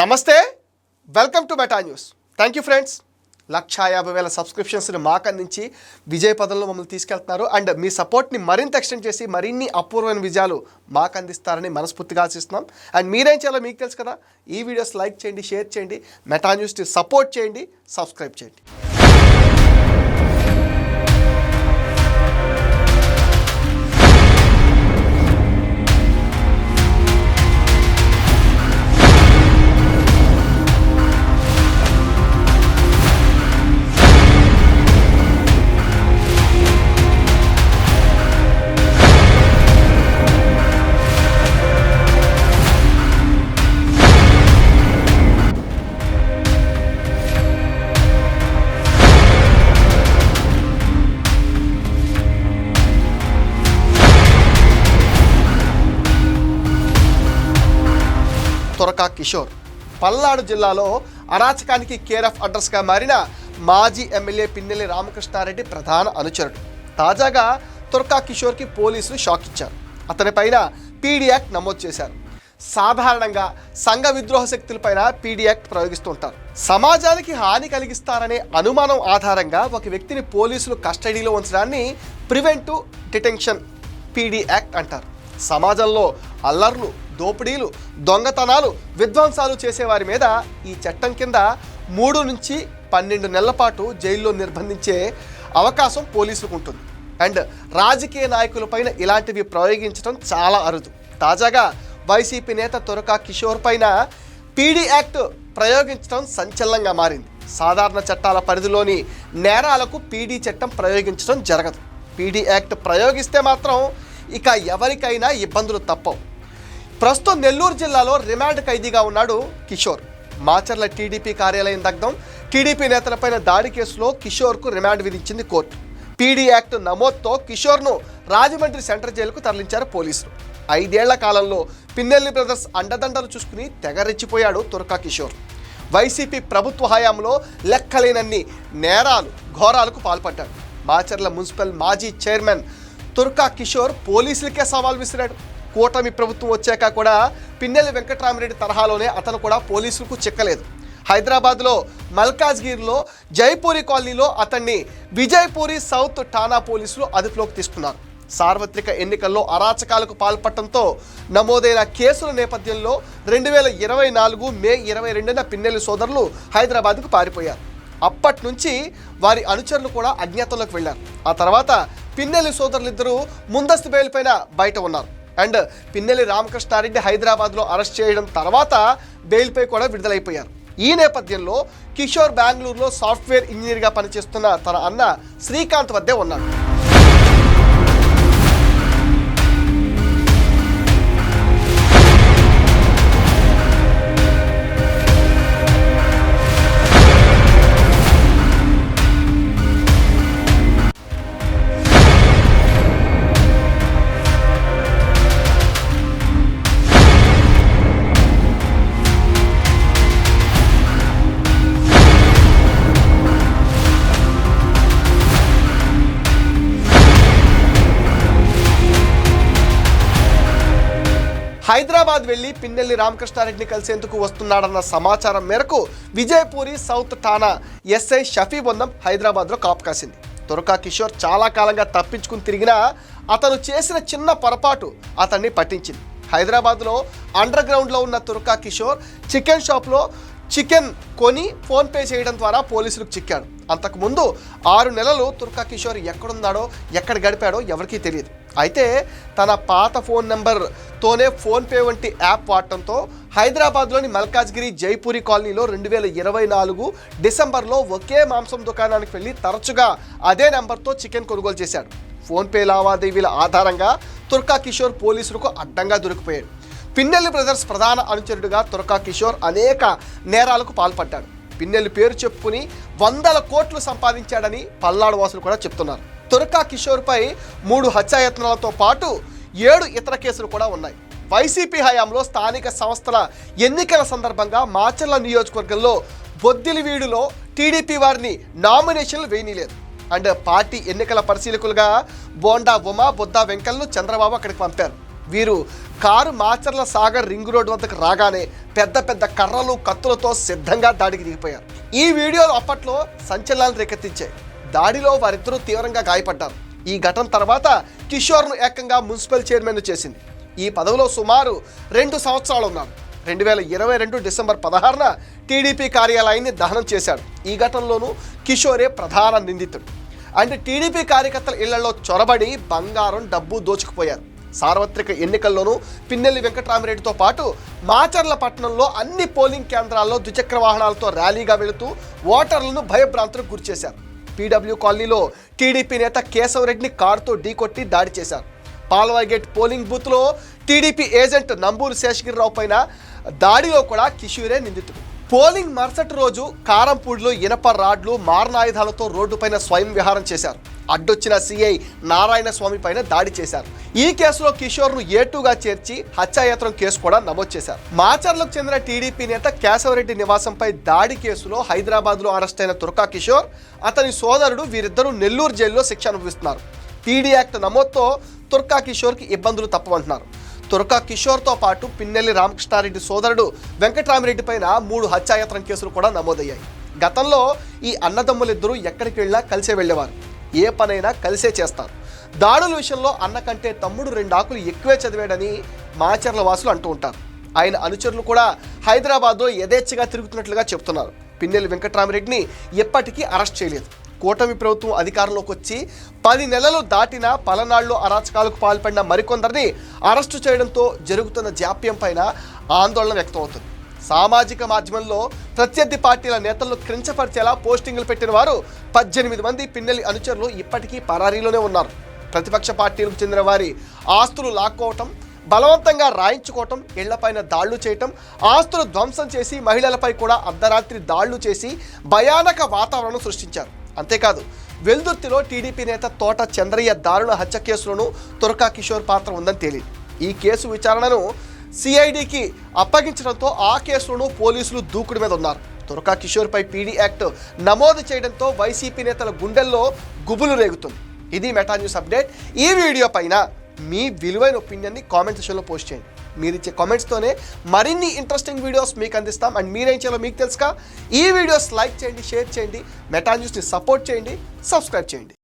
నమస్తే welcome to Meta News. Thank you friends. లక్షా యాభై వేల సబ్స్క్రిప్షన్స్ని మాకు అందించి విజయ పదంలో మమ్మల్ని తీసుకెళ్తున్నారు. అండ్ మీ సపోర్ట్ని మరింత ఎక్స్టెండ్ చేసి మరిన్ని అపూర్వమైన విజయాలు మాకు అందిస్తారని మనస్ఫూర్తిగా ఆశిస్తున్నాం. అండ్ మీరేం చేయాలో మీకు తెలుసు కదా. ఈ వీడియోస్ లైక్ చేయండి షేర్ చేయండి. మెటా న్యూస్ని సపోర్ట్ చేయండి సబ్స్క్రైబ్ చేయండి. తొరకా కిషోర్. పల్నాడు జిల్లాలో అరాచకానికి కేర్ ఆఫ్ అడ్రస్గా మారిన మాజీ ఎమ్మెల్యే పిన్నెల్లి రామకృష్ణారెడ్డి ప్రధాన అనుచరుడు. తాజాగా తొరకా కిషోర్కి పోలీసులు షాక్ ఇచ్చారు. అతనిపైన పీడీ యాక్ట్ నమోదు చేశారు. సాధారణంగా సంఘ విద్రోహ శక్తులపైన పీడీయాక్ట్ ప్రయోగిస్తుంటారు. సమాజానికి హాని కలిగిస్తారనే అనుమానం ఆధారంగా ఒక వ్యక్తిని పోలీసులు కస్టడీలో ఉంచడాన్ని ప్రివెంటివ్ డిటెన్షన్ పీడీ యాక్ట్ అంటారు. సమాజంలో అల్లర్లు దోపిడీలు దొంగతనాలు విధ్వంసాలు చేసేవారి మీద ఈ చట్టం కింద మూడు నుంచి పన్నెండు నెలల పాటు జైల్లో నిర్బంధించే అవకాశం పోలీసులకు ఉంటుంది. అండ్ రాజకీయ నాయకులపైన ఇలాంటివి ప్రయోగించడం చాలా అరుదు. తాజాగా వైసీపీ నేత తొరకా కిషోర్ పైన పీడీ యాక్ట్ ప్రయోగించడం సంచలనంగా మారింది. సాధారణ చట్టాల పరిధిలోని నేరాలకు పీడీ చట్టం ప్రయోగించడం జరగదు. పీడీ యాక్ట్ ప్రయోగిస్తే మాత్రం ఇక ఎవరికైనా ఇబ్బందులు తప్పవు. ప్రస్తుతం నెల్లూరు జిల్లాలో రిమాండ్ ఖైదీగా ఉన్నాడు కిషోర్. మాచర్ల టీడీపీ కార్యాలయం దగ్ధం. టీడీపీ నేతలపైన దాడి కేసులో కిషోర్కు రిమాండ్ విధించింది కోర్టు. పీడీ యాక్ట్ నమోద్తో కిషోర్ను రాజమండ్రి సెంట్రల్ జైలుకు తరలించారు పోలీసులు. ఐదేళ్ళ కాలంలో పిన్నెల్లి బ్రదర్స్ అండదండలు చూసుకుని తెగరెచ్చిపోయాడు తుర్కా కిషోర్. వైసీపీ ప్రభుత్వ హయాంలో లెక్కలేనన్ని నేరాలు ఘోరాలకు పాల్పడ్డాడు. మాచర్ల మున్సిపల్ మాజీ చైర్మన్ తుర్కా కిషోర్ పోలీసులకే సవాల్ విసిరాడు. కూటమి ప్రభుత్వం వచ్చాక కూడా పిన్నెల్లి వెంకటరామరెడ్డి తరహాలోనే అతను కూడా పోలీసులకు చిక్కలేదు. హైదరాబాద్లో మల్కాజ్గిరిలో జైపూరి కాలనీలో అతన్ని విజయపూరి సౌత్ ఠానా పోలీసులు అదుపులోకి తీసుకున్నారు. సార్వత్రిక ఎన్నికల్లో అరాచకాలకు పాల్పడటంతో నమోదైన కేసుల నేపథ్యంలో రెండు వేల ఇరవై నాలుగు మే ఇరవై రెండున పిన్నెల్లి సోదరులు హైదరాబాద్కు పారిపోయారు. అప్పటి నుంచి వారి అనుచరులు కూడా అజ్ఞాతంలోకి వెళ్ళారు. ఆ తర్వాత పిన్నెల్లి సోదరులిద్దరూ ముందస్తు బెయిల్ పైన బయట ఉన్నారు. అండ్ పిన్నెల్లి రామకృష్ణారెడ్డి హైదరాబాద్లో అరెస్ట్ చేయడం తర్వాత బెయిల్పై కూడా విడుదలైపోయారు. ఈ నేపథ్యంలో కిషోర్ బెంగళూరులో సాఫ్ట్వేర్ ఇంజనీర్గా పనిచేస్తున్న తన అన్న శ్రీకాంత్ వద్దే ఉన్నాడు. హైదరాబాద్ వెళ్ళి పిన్నెల్లి రామకృష్ణారెడ్డిని కలిసేందుకు వస్తున్నాడన్న సమాచారం మేరకు విజయపూరి సౌత్ ఠాణా ఎస్ఐ షఫీ బృందం హైదరాబాద్లో కాపు కాసింది. తురకా కిషోర్ చాలా కాలంగా తప్పించుకుని తిరిగినా అతను చేసిన చిన్న పొరపాటు అతన్ని పట్టించింది. హైదరాబాద్లో అండర్ గ్రౌండ్లో ఉన్న తురకా కిషోర్ చికెన్ షాప్లో చికెన్ కొని ఫోన్పే చేయడం ద్వారా పోలీసులకు చిక్కాడు. అంతకుముందు ఆరు నెలలు తుర్కా కిషోర్ ఎక్కడున్నాడో ఎక్కడ గడిపాడో ఎవరికీ తెలియదు. అయితే తన పాత ఫోన్ నెంబర్తోనే ఫోన్పే వంటి యాప్ వాడటంతో హైదరాబాద్లోని మల్కాజ్గిరి జైపూరి కాలనీలో రెండు వేల ఇరవై నాలుగు డిసెంబర్లో ఒకే మాంసం దుకాణానికి వెళ్ళి తరచుగా అదే నెంబర్తో చికెన్ కొనుగోలు చేశాడు. ఫోన్పే లావాదేవీల ఆధారంగా తుర్కా కిషోర్ పోలీసులకు అడ్డంగా దొరికిపోయాడు. పిన్నెల్లి బ్రదర్స్ ప్రధాన అనుచరుడిగా తుర్కా కిషోర్ అనేక నేరాలకు పాల్పడ్డాడు. పిన్నెల్లి పేరు చెప్పుకుని వందల కోట్లు సంపాదించాడని పల్నాడు వాసులు కూడా చెప్తున్నారు. తురకా కిషోర్పై మూడు హత్యాయత్నాలతో పాటు ఏడు ఇతర కేసులు కూడా ఉన్నాయి. వైసీపీ హయాంలో స్థానిక సంస్థల ఎన్నికల సందర్భంగా మాచర్ల నియోజకవర్గంలో బొద్దిలివీడులో టీడీపీ వారిని నామినేషన్లు వేయనీలేదు. అండ్ పార్టీ ఎన్నికల పరిశీలకులుగా బోండా ఉమా బొద్దా వెంకల్ను చంద్రబాబు అక్కడికి పంపారు. వీరు car Macherla Sagar ring road వద్దకు రాగానే పెద్ద పెద్ద కర్రలు కత్తులతో సిద్ధంగా దాడికి దిగిపోయారు. ఈ వీడియోలు అప్పట్లో సంచలనాలు రేకెత్తించాయి. దాడిలో వారిద్దరూ తీవ్రంగా గాయపడ్డారు. ఈ ఘటన తర్వాత కిషోర్ను ఏకంగా మున్సిపల్ చైర్మన్ చేసింది. ఈ పదవిలో సుమారు రెండు సంవత్సరాలు ఉన్నారు. రెండు వేల ఇరవై రెండు డిసెంబర్ పదహారున టీడీపీ కార్యాలయాన్ని దహనం చేశాడు. ఈ ఘటనలోనూ కిషోరే ప్రధాన నిందితుడు. అండ్ టీడీపీ కార్యకర్తల ఇళ్ళలో చొరబడి బంగారం డబ్బు దోచుకుపోయారు. సార్వత్రిక ఎన్నికల్లోనూ పిన్నెల్లి వెంకటరామిరెడ్డితో పాటు మాచర్ల పట్టణంలో అన్ని పోలింగ్ కేంద్రాల్లో ద్విచక్ర వాహనాలతో ర్యాలీగా వెళుతూ ఓటర్లను భయభ్రాంతులకు గురిచేశారు. పీడబ్ల్యూ కాలనీలో టీడీపీ నేత కేశవరెడ్డిని కారుతో ఢీకొట్టి దాడి చేశారు. పాల్వాయి గేట్ పోలింగ్ బూత్లో టీడీపీ ఏజెంట్ నంబూరు శేషగిరిరావు పైన దాడిలో కూడా కిషోరే నిందితుడు. పోలింగ్ మరుసటి రోజు కారంపూడిలో ఇనప రాడ్లు మారణాయుధాలతో రోడ్డుపైన స్వయం విహారం చేశారు. అడ్డొచ్చిన సిఐ నారాయణ స్వామి పైన దాడి చేశారు. ఈ కేసులో కిషోర్ను ఏటుగా చేర్చి హత్యాయత్నం కేసు కూడా నమోదు చేశారు. మాచర్లకు చెందిన టీడీపీ నేత కేశవరెడ్డి నివాసంపై దాడి కేసులో హైదరాబాద్లో అరెస్ట్ అయిన తుర్కా కిషోర్ అతని సోదరుడు వీరిద్దరూ నెల్లూరు జైల్లో శిక్ష అనుభవిస్తున్నారు. పీడీ యాక్ట్ నమోదుతో తుర్కా కిషోర్కి ఇబ్బందులు తప్పవంటున్నారు తుర్కా కిషోర్తో పాటు పిన్నెల్లి రామకృష్ణారెడ్డి సోదరుడు వెంకటరామిరెడ్డి పైన మూడు హత్యాయత్నం కేసులు కూడా నమోదయ్యాయి. గతంలో ఈ అన్నదమ్ములిద్దరూ ఎక్కడికి వెళ్ళినా కలిసే వెళ్ళేవారు. ఏ పనైనా కలిసే చేస్తారు. దాడుల విషయంలో అన్న కంటే తమ్ముడు రెండు ఆకులు ఎక్కువే చదివాడని మాచర్ల వాసులు అంటూ ఉంటారు. ఆయన అనుచరులు కూడా హైదరాబాద్లో యథేచ్ఛగా తిరుగుతున్నట్లుగా చెప్తున్నారు. పిన్నెల్లి వెంకట్రామరెడ్డిని ఎప్పటికీ అరెస్ట్ చేయలేదు. కూటమి ప్రభుత్వం అధికారంలోకి వచ్చి పది నెలలు దాటిన పలనాళ్ళు అరాచకాలకు పాల్పడిన మరికొందరిని అరెస్టు చేయడంతో జరుగుతున్న జాప్యం పైన ఆందోళన వ్యక్తమవుతుంది. సామాజిక మాధ్యమంలో ప్రత్యర్థి పార్టీల నేతలను క్రించపరిచేలా పోస్టింగులు పెట్టిన వారు పద్దెనిమిది మంది పిన్నెలి అనుచరులు ఇప్పటికీ పరారీలోనే ఉన్నారు. ప్రతిపక్ష పార్టీలకు చెందిన వారి ఆస్తులు లాక్కోవటం బలవంతంగా రాయించుకోవటం ఇళ్ళపైన దాళ్ళు చేయటం ఆస్తులు ధ్వంసం చేసి మహిళలపై కూడా అర్ధరాత్రి దాళ్ళు చేసి భయానక వాతావరణం సృష్టించారు. అంతేకాదు వెల్దుర్తిలో టీడీపీ నేత తోట చంద్రయ్య దారుణ హత్య కేసులోనూ తురకా కిషోర్ పాత్ర ఉందని తేలింది. ఈ కేసు విచారణను సిఐడికి అప్పగించడంతో ఆ కేసులను పోలీసులు దూకుడు మీద ఉన్నారు. తురకా కిషోర్పై పీడీ యాక్ట్ నమోదు చేయడంతో వైసీపీ నేతల గుండెల్లో గుబులు రేగుతుంది. ఇది మెటా న్యూస్ అప్డేట్. ఈ వీడియో పైన మీ విలువైన ఒపీనియన్ని కామెంట్ సెషన్లో పోస్ట్ చేయండి. మీరు ఇచ్చే కామెంట్స్తోనే మరిన్ని ఇంట్రెస్టింగ్ వీడియోస్ మీకు అందిస్తాం. అండ్ మీరేం చేయాలో మీకు తెలుసుగా. ఈ వీడియోస్ లైక్ చేయండి షేర్ చేయండి. మెటా న్యూస్ని సపోర్ట్ చేయండి. సబ్స్క్రైబ్ చేయండి.